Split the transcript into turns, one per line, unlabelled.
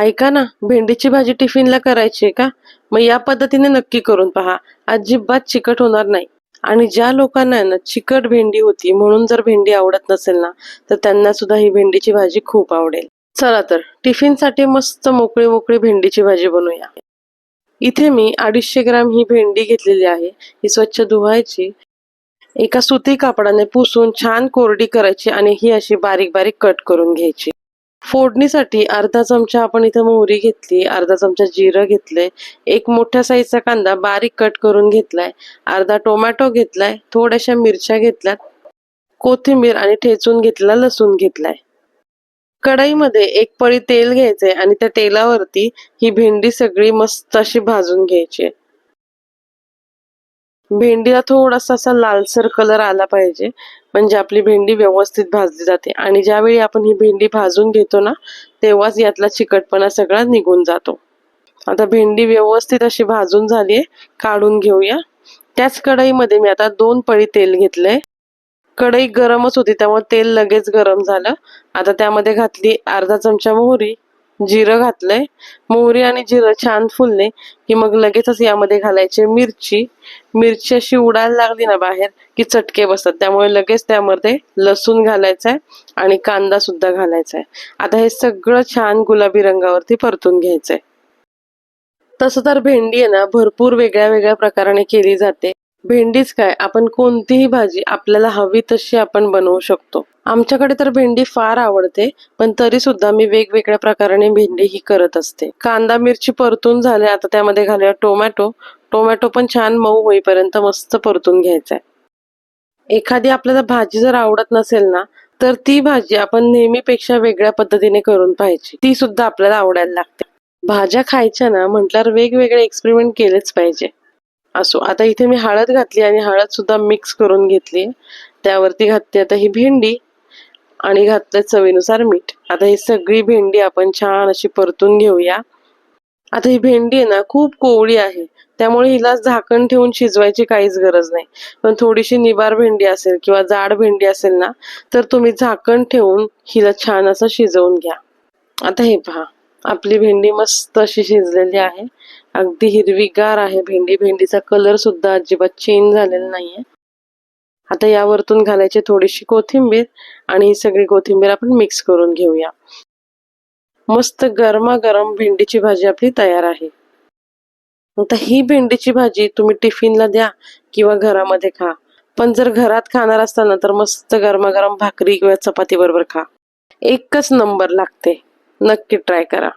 ऐका ना भेंडीची भाजी टिफिनला करायची आहे का? मग या पद्धतीने नक्की करून पहा. अजिबात चिकट होणार नाही. आणि ज्या लोकांना ना चिकट भेंडी होती म्हणून जर भेंडी आवडत नसेल ना तर त्यांना सुद्धा ही भेंडीची भाजी खूप आवडेल. चला तर टिफिनसाठी मस्त मोकळी मोकळी भेंडीची भाजी बनवूया. इथे मी अडीचशे ग्राम ही भेंडी घेतलेली आहे. ही स्वच्छ धुवायची. एका सुती कापडाने पुसून छान कोरडी करायची आणि ही अशी बारीक बारीक कट करून घ्यायची. फोडणीसाठी अर्धा चमचा आपण इथं मोहरी घेतली अर्धा चमचा जिरं घेतलंय एक मोठ्या साईजचा कांदा बारीक कट करून घेतलाय अर्धा टोमॅटो घेतलाय थोड्याशा मिरच्या घेतल्यात कोथिंबीर आणि ठेचून घेतलेला लसूण घेतलाय. कढईमध्ये एक पळी तेल घ्यायचंय आणि त्या तेलावरती ही भेंडी सगळी मस्त अशी भाजून घ्यायची भेंडीला थोडासा असा लालसर कलर आला पाहिजे. म्हणजे आपली भेंडी व्यवस्थित भाजली जाते. आणि ज्यावेळी आपण ही भेंडी भाजून घेतो ना तेव्हाच यातला चिकटपणा सगळा निघून जातो. आता भेंडी व्यवस्थित अशी भाजून झाली आहे काढून घेऊया. त्याच कढईमध्ये मी आता दोन पळी तेल घेतलंय. कढई गरमच होती त्यामुळे तेल लगेच गरम झालं. आता त्यामध्ये घातली अर्धा चमचा मोहरी. जिरं घातलंय. मोहरी आणि जिरं छान फुलले की मग लगेचच यामध्ये घालायचे मिरची. मिरची अशी उडायला लागली ना बाहेर की चटके बसतात. त्यामुळे लगेच त्यामध्ये लसूण घालायचा आहे आणि कांदा सुद्धा घालायचा आहे आता हे सगळं छान गुलाबी रंगावरती परतून घ्यायचंय. तसं तर भेंडी आहे ना भरपूर वेगळ्या वेगळ्या प्रकाराने केली जाते. भेंडीच काय आपण कोणतीही भाजी आपल्याला हवी तशी आपण बनवू शकतो. आमच्याकडे तर भेंडी फार आवडते पण तरी सुद्धा मी वेगवेगळ्या प्रकाराने भेंडी ही करत असते. कांदा मिरची परतून झाले आता त्यामध्ये घालूया टोमॅटो. टोमॅटो पण छान मऊ होईपर्यंत मस्त परतून घ्यायचा आहे एखादी आपल्याला भाजी जर आवडत नसेल ना तर ती भाजी आपण नेहमीपेक्षा वेगळ्या पद्धतीने करून पाहिजे ती सुद्धा आपल्याला आवडायला लागते. भाज्या खायच्या ना म्हटल्यावर वेगवेगळे एक्सपेरिमेंट केलेच पाहिजे. असो आता इथे मी हळद घातली आणि हळद सुद्धा मिक्स करून घेतली त्यावरती घातली आता ही भेंडी. आणि घातलं चवीनुसार मीठ. आता ही सगळी भेंडी आपण छान अशी परतून घेऊया. आता ही भेंडी आहे ना खूप कोवळी आहे. त्यामुळे हिला झाकण ठेवून शिजवायची काहीच गरज नाही. पण थोडीशी निबार भेंडी असेल किंवा जाड भेंडी असेल ना तर तुम्ही झाकण ठेवून हिला छान असं शिजवून घ्या. आता हे पहा आपली भेंडी मस्त अशी शिजलेली आहे. अगदी हिरवीगार आहे भेंडी. भेंडीचा कलर सुद्धा अजिबात चेंज झालेला नाहीये. आता यावरतून घालायची थोडीशी कोथिंबीर आणि ही सगळी कोथिंबीर आपण मिक्स करून घेऊया. मस्त गरमागरम भेंडीची भाजी आपली तयार आहे. आता ही भेंडीची भाजी तुम्ही टिफिनला द्या किंवा घरामध्ये खा. पण जर घरात खाणार असताना तर मस्त गरमागरम भाकरी किंवा चपाती बरोबर खा. एकच नंबर लागते. नक्की ट्राय करा.